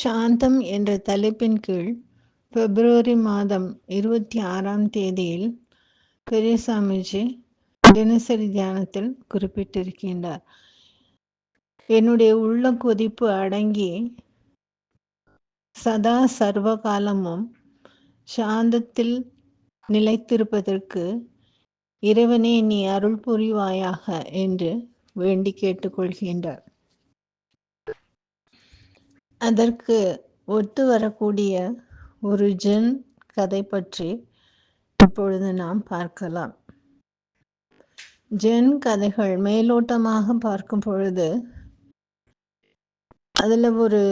சாந்தம் என்ற தலைப்பின் கீழ் பிப்ரவரி மாதம் இருபத்தி ஆறாம் தேதியில் பெரியசாமிஜி தினசரி தியானத்தில் குறிப்பிட்டிருக்கின்றார். என்னுடைய உள்ள கொதிப்பு அடங்கி சதா சர்வ காலமும் சாந்தத்தில் நிலைத்திருப்பதற்கு இறைவனே நீ அருள் புரிவாயாக என்று வேண்டி கேட்டுக்கொள்கின்றார். அதற்கு ஒத்து வரக்கூடிய ஒரு ஜென் கதை பற்றி இப்பொழுது நாம் பார்க்கலாம். ஜென் கதைகள் மேலோட்டமாக பார்க்கும் பொழுது அதில் ஒரு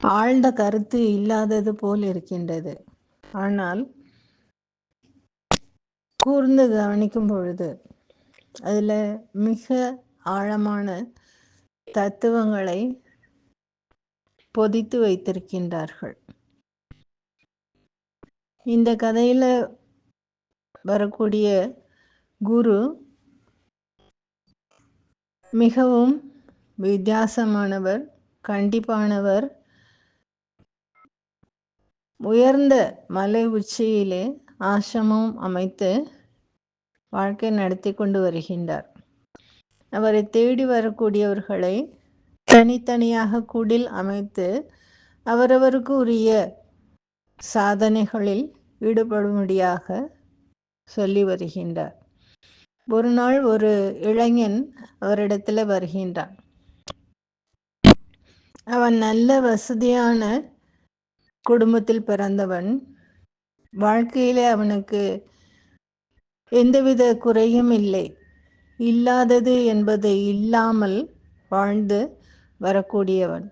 ஆழ்ந்த கருத்து இல்லாதது போல் இருக்கின்றது. ஆனால் கூர்ந்து கவனிக்கும் பொழுது அதில் மிக ஆழமான தத்துவங்களை பொதித்து வைத்திருக்கின்றார்கள். இந்த கதையில வரக்கூடிய குரு மிகவும் வித்தியாசமானவர் கண்டிப்பானவர். உயர்ந்த மலை உச்சியிலே ஆசிரமம் அமைத்து வாழ்க்கை நடத்தி கொண்டு வருகின்றார். அவரை தேடி வரக்கூடியவர்களை தனித்தனியாக குடில் அமைத்து அவரவருக்கு உரிய சாதனைகளில் ஈடுபடும்படியாக சொல்லி வருகின்றார். ஒரு நாள் ஒரு இளைஞன் அவரிடத்துல வருகின்றான். அவன் நல்ல வசதியான குடும்பத்தில் பிறந்தவன். வாழ்க்கையிலே அவனுக்கு எந்தவித குறையும் இல்லை. இல்லாதது என்பது இல்லாமல் வாழ்ந்து வரக்கூடியவன்.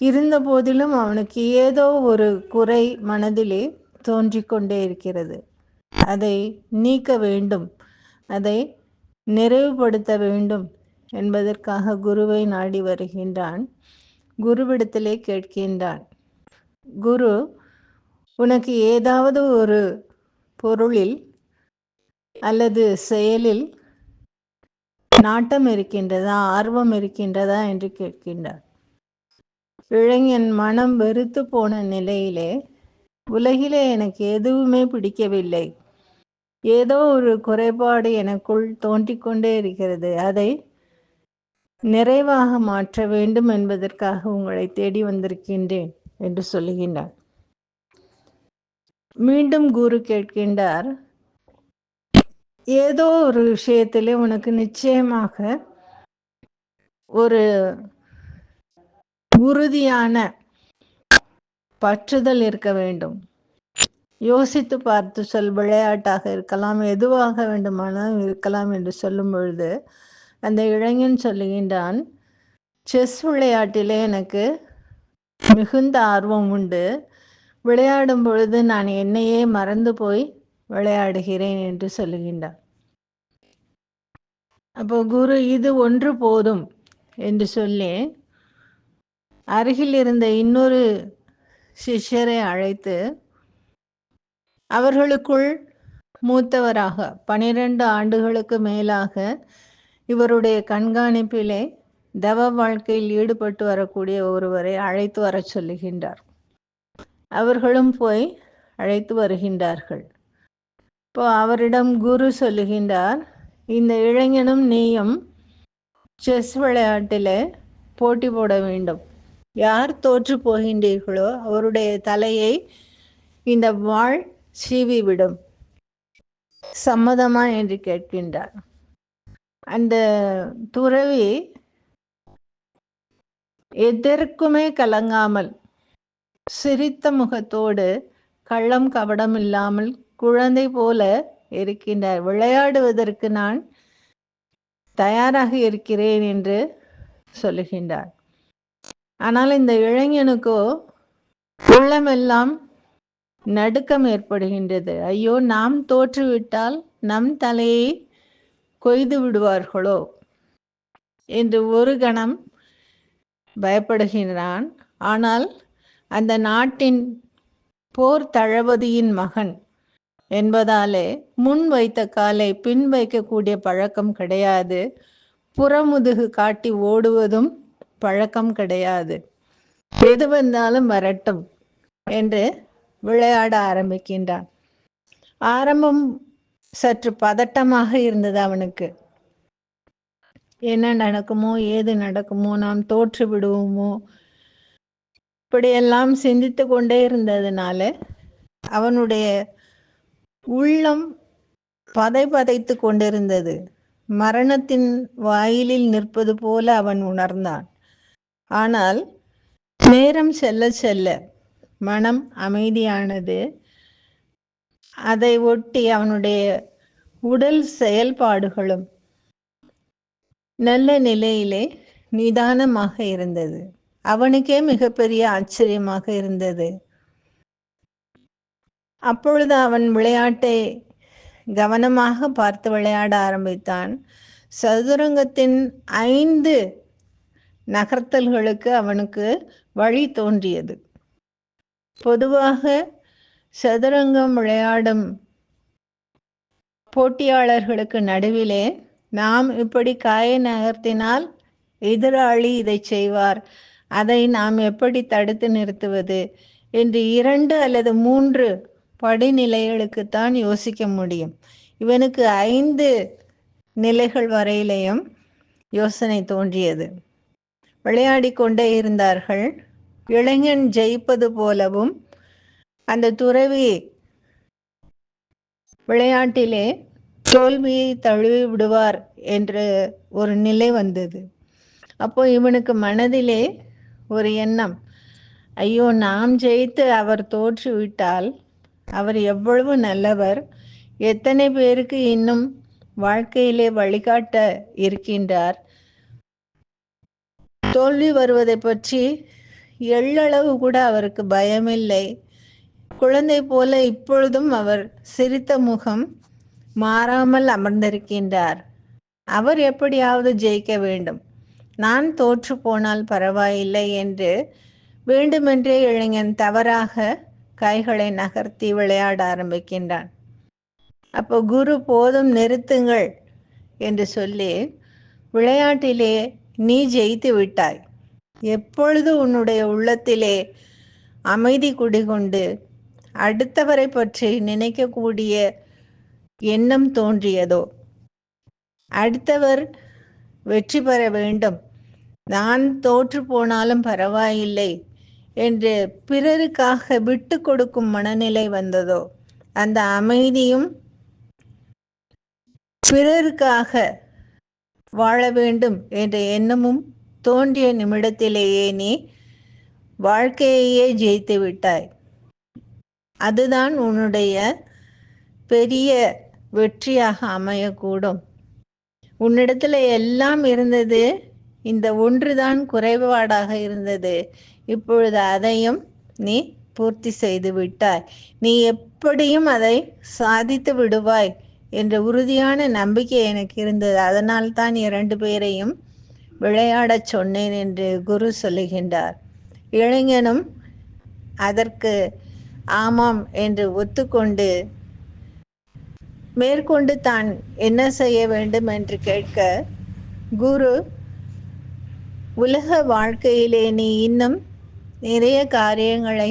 இருந்த போதிலும் அவனுக்கு ஏதோ ஒரு குறை மனதிலே தோன்றிக் கொண்டே இருக்கிறது. அதை நீக்க வேண்டும். அதை நிறைவுபடுத்த வேண்டும் என்பதற்காக குருவை நாடி வருகின்றான். குருவிடத்திலே கேட்கின்றான் குரு உனக்கு ஏதாவது ஒரு பொருளில் அல்லது செயலில் நாட்டம் இருக்கின்றதா? ஆர்வம் இருக்கின்றதா? என்று கேட்கின்றார். இளைஞன் மனம் வெறுத்து போன நிலையிலே உலகிலே எனக்கு எதுவுமே பிடிக்கவில்லை. ஏதோ ஒரு குறைபாடு எனக்குள் தோன்றிக்கொண்டே இருக்கிறது. அதை நிறைவாக மாற்ற வேண்டும் என்பதற்காக உங்களை தேடி வந்திருக்கின்றேன் என்று சொல்லுகின்றார். மீண்டும் குரு கேட்கின்றார் ஏதோ ஒரு விஷயத்திலே உனக்கு நிச்சயமாக ஒரு உறுதியான பற்றுதல் இருக்க வேண்டும். யோசித்து பார்த்து சொல் விளையாட்டாக இருக்கலாம் எதுவாக வேண்டுமானாலும் இருக்கலாம் என்று சொல்லும் பொழுது அந்த இளைஞன் சொல்லுகின்றான் செஸ் விளையாட்டிலே எனக்கு மிகுந்த ஆர்வம் உண்டு. விளையாடும் பொழுது நான் என்னையே மறந்து போய் விளையாடுகிறேன் என்று சொல்லுகின்றார். அப்போ குரு இது ஒன்று போதும் என்று சொல்லி அருகில் இருந்த இன்னொரு சிஷ்யரை அழைத்து அவர்களுக்குள் மூத்தவராக பனிரெண்டு ஆண்டுகளுக்கு மேலாக இவருடைய கண்காணிப்பிலே தவ வாழ்க்கையில் ஈடுபட்டு வரக்கூடிய ஒருவரை அழைத்து வர சொல்லுகின்றார். அவர்களும் போய் அழைத்து வருகின்றார்கள். இப்போ அவரிடம் குரு சொல்லுகின்றார் இந்த இளைஞனும் நீயும் செஸ் விளையாட்டில் போட்டி போட வேண்டும். யார் தோற்று போகின்றீர்களோ அவருடைய தலையை இந்த வாழ் சீவிவிடும். சம்மதமா? என்று கேட்கின்றார். அந்த துறவி எதற்குமே கலங்காமல் சிரித்த முகத்தோடு கள்ளம் கபடம் இல்லாமல் குழந்தை போல இருக்கின்றார். விளையாடுவதற்கு நான் தயாராக இருக்கிறேன் என்று சொல்லுகின்றார். ஆனால் இந்த இளைஞனுக்கோ உள்ளமெல்லாம் நடுக்கம் ஏற்படுகின்றது. ஐயோ நாம் தோற்றுவிட்டால் நம் தலையை கொய்து விடுவார்களோ என்று ஒரு கணம் பயப்படுகின்றான். ஆனால் அந்த நாட்டின் போர் தளபதியின் மகன் என்பதாலே முன் வைத்த காலை பின் வைக்கக்கூடிய பழக்கம் கிடையாது. புறமுதுகு காட்டி ஓடுவதும் பழக்கம் கிடையாது. எது வந்தாலும் வரட்டும் என்று விளையாட ஆரம்பிக்கின்றான். ஆரம்பம் சற்று பதட்டமாக இருந்தது அவனுக்கு. என்ன நடக்குமோ ஏது நடக்குமோ நாம் தோற்று விடுவோமோ இப்படியெல்லாம் சிந்தித்து கொண்டே இருந்ததுனால அவனுடைய உள்ளம் பதை பதைத்து கொண்டிருந்தது. மரணத்தின் வாயிலில் நிற்பது போல அவன் உணர்ந்தான். ஆனால் நேரம் செல்ல செல்ல மனம் அமைதியானது. அதை ஒட்டி அவனுடைய உடல் செயல்பாடுகளும் நல்ல நிலையிலே நிதானமாக இருந்தது. அவனுக்கே மிகப்பெரிய ஆச்சரியமாக இருந்தது. அப்பொழுது அவன் விளையாட்டை கவனமாக பார்த்து விளையாட ஆரம்பித்தான். சதுரங்கத்தின் ஐந்து நகர்த்தல்களுக்கு அவனுக்கு வழி தோன்றியது. பொதுவாக சதுரங்கம் விளையாடும் போட்டியாளர்களுக்கு நடுவிலே நாம் இப்படி காயை நகர்த்தினால் எதிராளி இதை செய்வார். அதை நாம் எப்படி தடுத்து நிறுத்துவது? என்று இரண்டு அல்லது மூன்று படிநிலைகளுக்குத்தான் யோசிக்க முடியும். இவனுக்கு ஐந்து நிலைகள் வரையிலையும் யோசனை தோன்றியது. விளையாடி கொண்டே இருந்தார்கள். இளைஞன் ஜெயிப்பது போலவும் அந்த துறவி விளையாட்டிலே தோல்வியை தழுவி விடுவார் என்று ஒரு நிலை வந்தது. அப்போ இவனுக்கு மனதிலே ஒரு எண்ணம். ஐயோ நாம் ஜெயித்து அவர் தோற்று விட்டால் அவர் எவ்வளவு நல்லவர். எத்தனை பேருக்கு இன்னும் வாழ்க்கையிலே வழிகாட்ட இருக்கின்றார். தோல்வி வருவதை பற்றி எள்ளளவு கூட அவருக்கு பயமில்லை. குழந்தை போல இப்பொழுதும் அவர் சிரித்த முகம் மாறாமல் அமர்ந்திருக்கின்றார். அவர் எப்படியாவது ஜெயிக்க வேண்டும். நான் தோற்று போனால் பரவாயில்லை என்று வேண்டுமென்றே இளைஞன் தவறாக கைகளை நகர்த்தி விளையாட ஆரம்பிக்கின்றான். அப்போ குரு போதும் நிறுத்துங்கள் என்று சொல்லி விளையாட்டிலே நீ ஜெயித்து விட்டாய். எப்பொழுது உன்னுடைய உள்ளத்திலே அமைதி குடிகொண்டு அடுத்தவரை பற்றி நினைக்கக்கூடிய எண்ணம் தோன்றியதோ? அடுத்தவர் வெற்றி பெற வேண்டும். நான் தோற்று போனாலும் பரவாயில்லை. என்று பிறருக்காக விட்டு கொடுக்கும் மனநிலை வந்ததோ அந்த அமைதியும் பிறருக்காக வாழ வேண்டும் என்ற எண்ணமும் தோன்றிய நிமிடத்திலேயே நீ வாழ்க்கையையே ஜெயித்து விட்டாய். அதுதான் உன்னுடைய பெரிய வெற்றியாக அமையக்கூடும். உன்னிடத்துல எல்லாம் இருந்தது இந்த ஒன்றுதான் குறைபாடாக இருந்தது. இப்பொழுது அதையும் நீ பூர்த்தி செய்து விட்டாய். நீ எப்படியும் அதை சாதித்து விடுவாய் என்ற உறுதியான நம்பிக்கை எனக்கு இருந்தது. அதனால் தான் இரண்டு பேரையும் விளையாடச் சொன்னேன் என்று குரு சொல்லுகின்றார். இளைஞனும் அதற்கு ஆமாம் என்று ஒத்துக்கொண்டு மேற்கொண்டு தான் என்ன செய்ய வேண்டும் என்று கேட்க குரு உலக வாழ்க்கையிலே நீ இன்னும் நிறைய காரியங்களை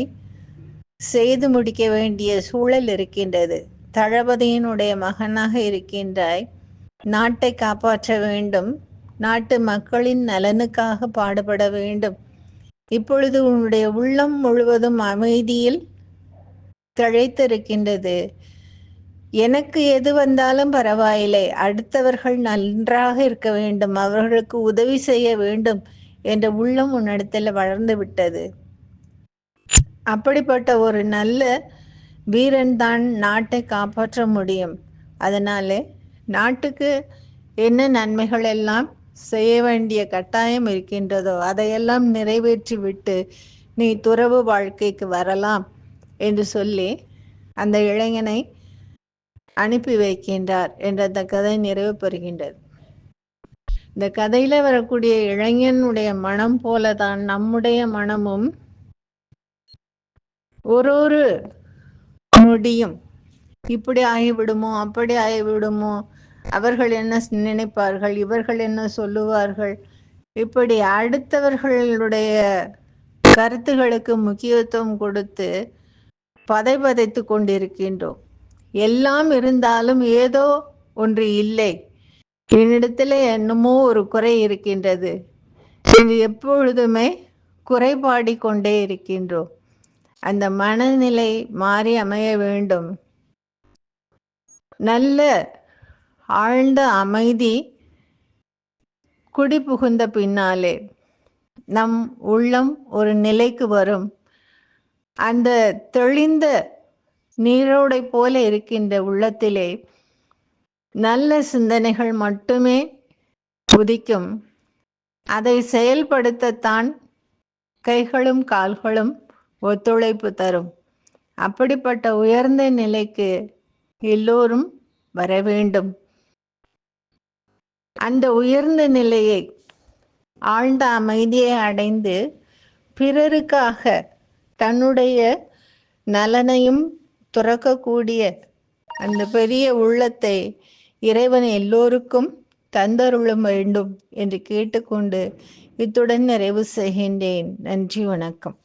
செய்து முடிக்க வேண்டிய சூழல் இருக்கின்றது. தளபதியினுடைய மகனாக இருக்கின்றாய். நாட்டை காப்பாற்ற வேண்டும். நாட்டு மக்களின் நலனுக்காக பாடுபட வேண்டும். இப்பொழுது உன்னுடைய உள்ளம் முழுவதும் அமைதியில் தழைத்திருக்கின்றது. எனக்கு எது வந்தாலும் பரவாயில்லை. அடுத்தவர்கள் நன்றாக இருக்க வேண்டும். அவர்களுக்கு உதவி செய்ய வேண்டும். என்ற உள்ளம் உன்னிடத்தில் வளர்ந்து விட்டது. அப்படிப்பட்ட ஒரு நல்ல வீரன் தான் நாட்டை காப்பாற்ற முடியும். அதனாலே நாட்டுக்கு என்ன நன்மைகள் எல்லாம் செய்ய வேண்டிய கட்டாயம் இருக்கின்றதோ அதையெல்லாம் நிறைவேற்றி விட்டு நீ துறவு வாழ்க்கைக்கு வரலாம் என்று சொல்லி அந்த இளைஞனை அனுப்பி வைக்கின்றார் என்ற அந்த கதை நிறைவு பெறுகின்றது. இந்த கதையில வரக்கூடிய இளைஞனுடைய மனம் போலதான் நம்முடைய மனமும் ஒரு ஒரு நொடியும் இப்படி ஆகிவிடுமோ அப்படி ஆகிவிடுமோ அவர்கள் என்ன நினைப்பார்கள் இவர்கள் என்ன சொல்லுவார்கள் இப்படி அடுத்தவர்களுடைய கருத்துகளுக்கு முக்கியத்துவம் கொடுத்து பதை பதைத்து கொண்டிருக்கின்றோம். எல்லாம் இருந்தாலும் ஏதோ ஒன்று இல்லை. என்னிடத்துல என்னமோ ஒரு குறை இருக்கின்றது. இது எப்பொழுதுமே குறைபாடி கொண்டே இருக்கின்றோம். அந்த மனநிலை மாறி அமைய வேண்டும். நல்ல ஆழ்ந்த அமைதி குடி புகுந்த பின்னாலே நம் உள்ளம் ஒரு நிலைக்கு வரும். அந்த தெளிந்த நீரோடை போல இருக்கின்ற உள்ளத்திலே நல்ல சிந்தனைகள் மட்டுமே உதிக்கும். அதை செயல்படுத்தத்தான் கைகளும் கால்களும் ஒத்துழைப்பு தரும். அப்படிப்பட்ட உயர்ந்த நிலைக்கு எல்லோரும் வர வேண்டும். அந்த உயர்ந்த நிலையை ஆழ்ந்த அமைதியை அடைந்து பிறருக்காக தன்னுடைய நலனையும் துறக்கக்கூடிய அந்த பெரிய உள்ளத்தை இறைவன் எல்லோருக்கும் தந்தருளும் வேண்டும் என்று கேட்டுக்கொண்டு இத்துடன் நிறைவு செய்கின்றேன். நன்றி வணக்கம்.